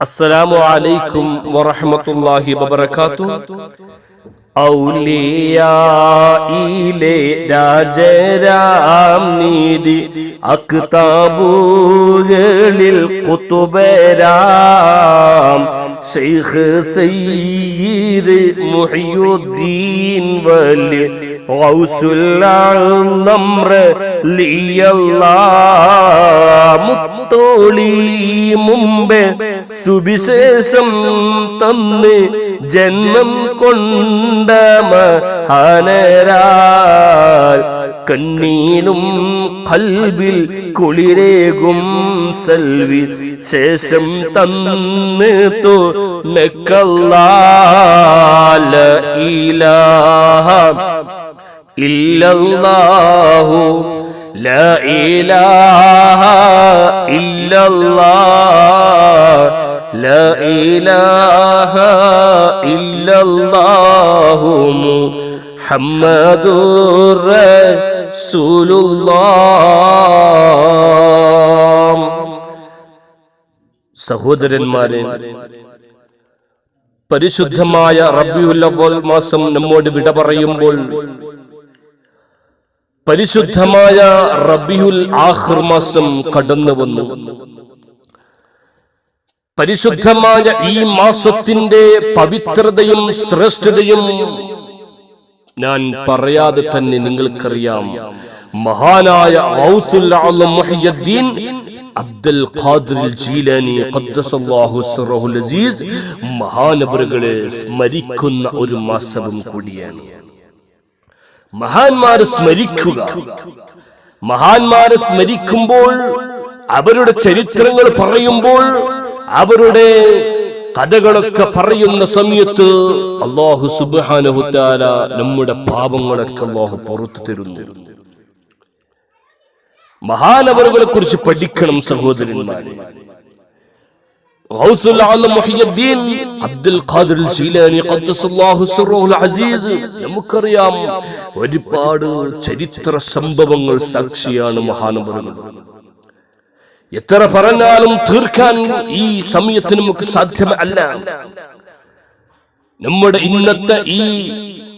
അസ്സലാമു അലൈക്കും വറഹ്മത്തുള്ളാഹി വബറകാതുഹു. ഔലിയായിലെ രാജരാം നീതി അക്താബുകളിൽ കുത്തുബരാം. ശൈഖ് സയ്യിദ് മുഹിയുദ്ദീൻ വലി മുത്തോളി മുമ്പേ സുവിശേഷം തന്ന് ജന്മം കൊണ്ട മഹാനരാൽ കണ്ണീലും കൽവിൽ കുളിരേകും സൽവി ശേഷം തന്ന് തോ നക്കല്ലാല ഇലാഹ لا إله إلا الله لا إله إلا الله محمد رسول الله സഹോദരന്മാരെ പരിശുദ്ധമായ റബിയുൽ അവ്വൽ മാസം നമ്മോട് വിട പറയുമ്പോൾ പരിശുദ്ധമായ റബിയുൽ ആഖിർ മാസം കടന്നു വന്നു. പരിശുദ്ധമായ ഈ മാസത്തിന്റെ പവിത്രതയും ശ്രേഷ്ഠതയും ഞാൻ പറയാതെ തന്നെ നിങ്ങൾക്കറിയാം. മഹാനായ അബ്ദുൽ ഖാദിർ ജീലാനി സ്മരിക്കുന്ന ഒരു മാസവും കൂടിയാണ്. മഹാന്മാരെ സ്മരിക്കുക. മഹാന്മാരെ സ്മരിക്കുമ്പോൾ അവരുടെ ചരിത്രങ്ങൾ പറയുമ്പോൾ അവരുടെ കഥകളൊക്കെ പറയുന്ന സമയത്ത് അള്ളാഹു സുബാനഹുത്താല നമ്മുടെ പാപങ്ങളൊക്കെ അള്ളാഹു പുറത്തു തരുന്നു. മഹാനവറുകളെ കുറിച്ച് പഠിക്കണം സഹോദരന്മാരെ. അബ്ദുൽ ഖാദിർ ജീലാനി അസീസ്. നമുക്കറിയാം ഒരുപാട് ചരിത്ര സംഭവങ്ങൾ സാക്ഷിയാണ് മഹാനവറുകൾ. എത്ര പറഞ്ഞാലും തീർക്കാൻ ഈ സമയത്ത് നമുക്ക് സാധ്യമല്ല. നമ്മുടെ ഇന്നത്തെ ഈ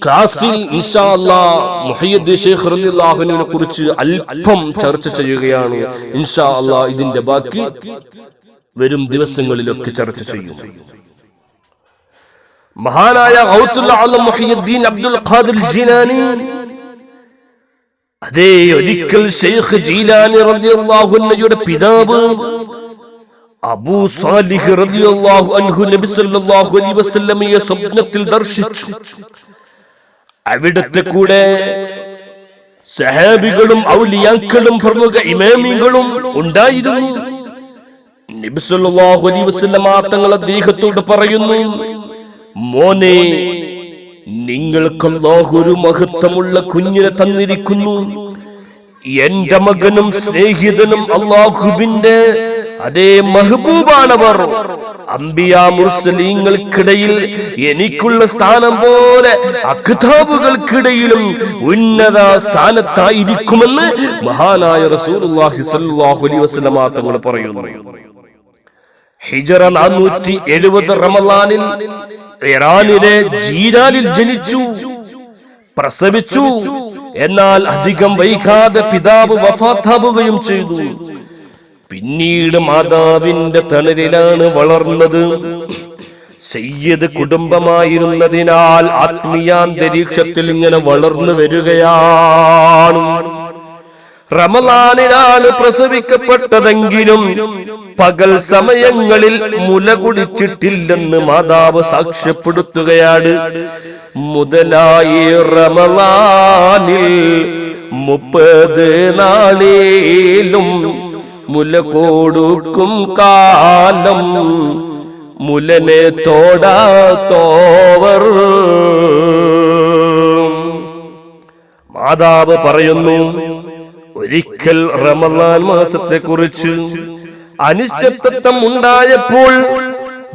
ക്ലാസ്സിൽ കുറിച്ച് അല്പം ചർച്ച ചെയ്യുകയാണ് ഇൻഷാ അല്ലാഹ് ഇതിന്റെ ബാക്കി. വരും ദിവസങ്ങളിലൊക്കെ ചർച്ച ചെയ്യും മഹാനായ അബ്ദുൽ ഖാദിർ ജീലാനി. അതേ ഒരിക്കൽ ഷെയ്ഖ് ജീലാനി റളിയല്ലാഹു അൻഹുയുടെ പിതാവ് അബൂ സാലിഹ് റളിയല്ലാഹു അൻഹു നബി സല്ലല്ലാഹു അലൈഹി വസല്ലമയെ സ്വപ്നത്തിൽ ദർശിച്ചു. അവിടത്തെ കൂടെ സഹാബികളും ഔലിയാക്കളും പ്രമുഖ ഇമാമികളും ഉണ്ടായിരുന്നു നബി സല്ലല്ലാഹു അലൈഹി വസല്ലമ തങ്ങൾ അദ്ദേഹത്തോട് പറയുന്നു മോനെ നിങ്ങൾക്ക് ഒരു മഹത്വമുള്ള കുഞ്ഞിനെ തന്നിരിക്കുന്നു. എന്റെ മകനും സ്നേഹിതനും അള്ളാഹുബിന്റെ അതേ മഹബൂബാണവർ. അംബിയ മുർസലീങ്ങൾക്കിടയിൽ എനിക്കുള്ള സ്ഥാനം പോലെ അഖ്താബുകൾക്കിടയിലും ഉന്നത സ്ഥാനത്തായിരിക്കുമെന്ന് മഹാനായ റസൂലുള്ളാഹി സ്വല്ലല്ലാഹു അലൈഹി വസല്ലമ തങ്ങൾ പറയുന്നു. ഹിജറ നാനൂറ്റി എഴുപത് റമലാനിൽ ഇറാനിലെ ജീരാലിൽ ജനിച്ചു പ്രസവിച്ചു. എന്നാൽ അധികം വൈകാതെ പിതാവ് വഫാത്താവുകയും ചെയ്തു. പിന്നീട് മാതാവിന്റെ തണലിലാണ് വളർന്നത്. സയ്യദ് കുടുംബമായിരുന്നതിനാൽ ആത്മീയാന്തരീക്ഷത്തിൽ ഇങ്ങനെ വളർന്നു വരികയാണ്. റമലാനിലാണ് പ്രസവിക്കപ്പെട്ടതെങ്കിലും പകൽ സമയങ്ങളിൽ മുല കുടിച്ചിട്ടില്ലെന്ന് മാതാവ് സാക്ഷ്യപ്പെടുത്തുകയാണ്. മുതലായി റമലാനിൽ മുപ്പത് നാളിലും മുല കൊടുക്കും കാലം. മുലനെ തോവർ. മാതാവ് പറയുന്നു ഒരിക്കൽ റമലാൻ മാസത്തെ കുറിച്ച് അനിശ്ചിതത്വം ഉണ്ടായപ്പോൾ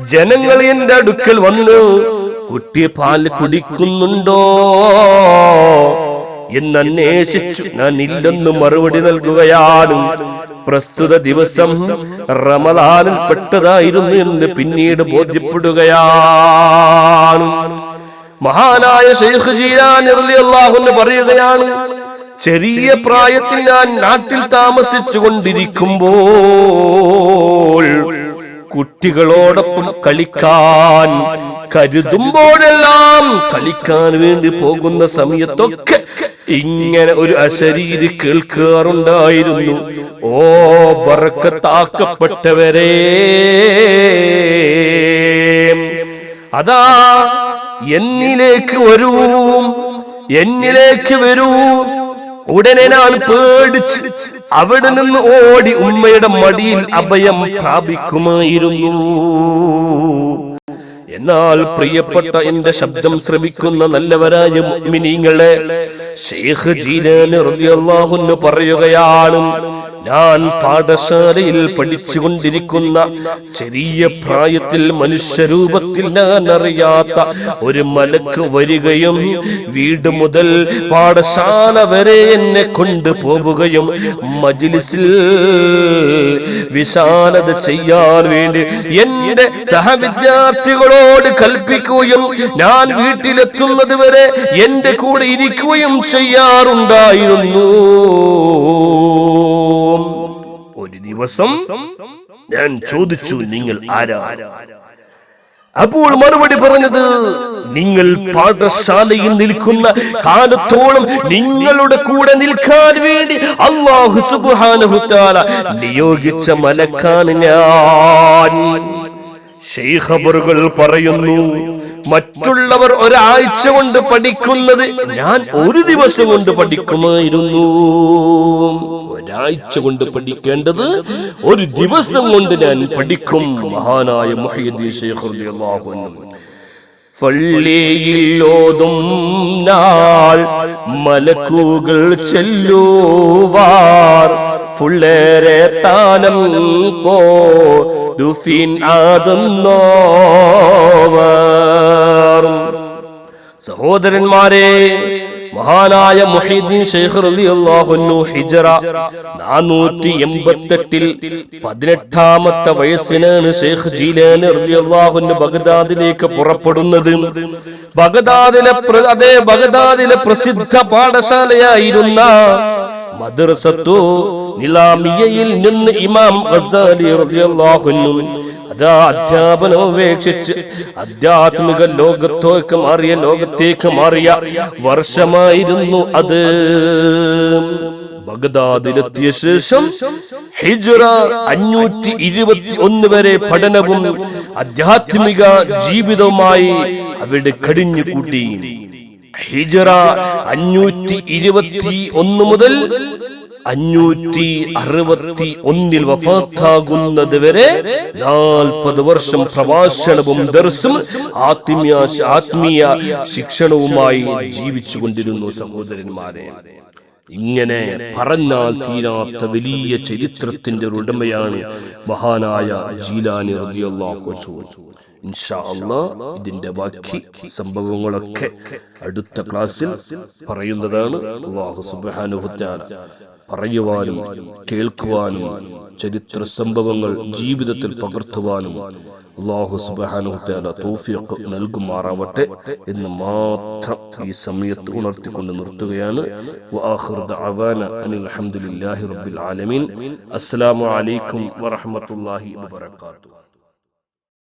ജനങ്ങൾ എന്റെ അടുക്കൽ വന്ന് കുട്ടി പാൽ കുടിക്കുന്നുണ്ടോ? എന്ന് അന്വേഷിച്ചു. ഞാൻ ഇല്ലെന്ന് മറുപടി നൽകുകയാണ്. പ്രസ്തുത ദിവസം റമദാനിൽ പെട്ടതായിരുന്നു എന്ന് പിന്നീട് ബോധ്യപ്പെടുകയാണ് മഹാനായ ഷെയ്ഖ് ജീരാൻ പറയുകയാണ് ചെറിയ പ്രായത്തിൽ ഞാൻ നാട്ടിൽ താമസിച്ചു കൊണ്ടിരിക്കുമ്പോൾ കുട്ടികളോടൊപ്പം കളിക്കാൻ കരുതുമ്പോഴെല്ലാം കളിക്കാൻ വേണ്ടി പോകുന്ന സമയത്തൊക്കെ ഇങ്ങനെ ഒരു അശരീരി കേൾക്കാറുണ്ടായിരുന്നു. ഓ ബറക്കത്താക്കപ്പെട്ടവരെ അതാ എന്നിലേക്ക് വരൂ എന്നിലേക്ക് വരൂ. ഉടനെ ഞാൻ പേടിച്ച് അവിടെ നിന്ന് ഓടി ഉമ്മയുടെ മടിയിൽ അഭയം പ്രാപിക്കുമായിരുന്നു. എന്നാൽ പ്രിയപ്പെട്ട എന്റെ ശബ്ദം ശ്രമിക്കുന്ന നല്ലവരായ അൻഹു പറയുകയാണ് ഞാൻ പാഠശാലയിൽ പഠിച്ചുകൊണ്ടിരിക്കുന്ന ചെറിയ പ്രായത്തിൽ മനുഷ്യരൂപത്തിൽ ഞാൻ അറിയാത്ത ഒരു മലക്ക് വരികയും വീട് മുതൽ പാഠശാല വരെ എന്നെ കൊണ്ടുപോവുകയും മജിലിസിൽ വിശാലത ചെയ്യാൻ വേണ്ടി എന്റെ സഹവിദ്യാർത്ഥികളോട് കൽപ്പിക്കുകയും ഞാൻ വീട്ടിലെത്തുന്നത് വരെ എന്റെ കൂടെ ഇരിക്കുകയും ചെയ്യാറുണ്ടായിരുന്നു. ഒരു ദിവസം ഞാൻ ചോദിച്ചു നിങ്ങൾ ആരാ? അപ്പോൾ മറുപടി പറഞ്ഞത് നിങ്ങൾ പാഠശാലയിൽ നിൽക്കുന്ന കാലത്തോളം നിങ്ങളുടെ കൂടെ നിൽക്കാൻ വേണ്ടി അള്ളാഹു നിയോഗിച്ച മലക്കാണ് ഞാൻ. പറയുന്നു മറ്റുള്ളവർ ഒരാഴ്ച കൊണ്ട് പഠിക്കുന്നത് ഞാൻ ഒരു ദിവസം കൊണ്ട് പഠിക്കുമായിരുന്നു. ഒരാഴ്ച കൊണ്ട് പഠിക്കേണ്ടത് ഒരു ദിവസം കൊണ്ട് ഞാൻ പഠിക്കും മഹാനായ അൻഹു. പള്ളിയിലോതും നാൾ മലക്കുകൾ ചെല്ലുവാർ. ഫുള്ളേറെ താലം കോ ദുഫിൻ സഹോദരന്മാരെ മഹാനായ മുഹീദ്ദീൻ ഷെയ്ഖ് റളിയല്ലാഹു അൻഹു ഹിജ്റ 488ൽ പതിനെട്ടാമത്തെ വയസ്സിനാണ് ഷെയ്ഖ് ജീലാനി ബഗ്ദാദിലേക്ക് പുറപ്പെടുന്നത്. ബഗ്ദാദിലെ അതേ ബഗ്ദാദിലെ പ്രസിദ്ധ പാഠശാലയായിരുന്ന മദ്രസത്തു നിലാമിയയിൽ നിന്ന് ഇമാം ഗസാലി റളിയല്ലാഹു അൻഹു അതാ അധ്യാപനം ഉപേക്ഷിച്ച് ആധ്യാത്മിക ലോകത്തേക്ക് മാറിയ ലോകത്തേക്ക് മാറിയ വർഷമായിരുന്നു അത്. ബഗ്ദാദിലെത്തിയ ശേഷം ഹിജ്റ അഞ്ഞൂറ്റി ഇരുപത്തി ഒന്ന് വരെ പഠനവും ആധ്യാത്മിക ജീവിതവുമായി അവിടെ കടിഞ്ഞു കൂട്ടി ഹിജ്റ അഞ്ഞൂറ്റി ഇരുപത്തി ഒന്ന് മുതൽ അഞ്ഞൂറ്റി അറുപത്തി ഒന്നിൽ വഫാത്താകുന്നത് വരെ നാൽപ്പത് വർഷം പ്രഭാഷണവും ദർസും ആത്മീയ ആത്മീയ ശിക്ഷണവുമായി ജീവിച്ചു കൊണ്ടിരുന്നു സഹോദരന്മാരെ. ഇങ്ങനെ പറഞ്ഞാൽ തീരാത്ത വലിയ ചരിത്രത്തിന്റെ ഒരു ഉടമയാണ് മഹാനായ ജീലാനി ഇതിന്റെ ബാക്കി സംഭവങ്ങളൊക്കെ അടുത്ത ക്ലാസ്സിൽ പറയുന്നതാണ് അള്ളാഹു പറയുവാനും കേൾക്കുവാനും ചരിത്ര സംഭവങ്ങൾ ജീവിതത്തിൽ പകർത്തുവാനും അള്ളാഹു തആല തൗഫീഖ് നൽകുമാറാവട്ടെ എന്ന് മാത്രം ഈ സമയത്ത് ഉണർത്തിക്കൊണ്ട് നിർത്തുകയാണ്. വആഖിറു ദഅവാന അനിൽ ഹംദുലില്ലാഹി റബ്ബിൽ ആലമീൻ. അസ്സലാമു അലൈക്കും വറഹ്മത്തുള്ളാഹി വബറകാതുഹു.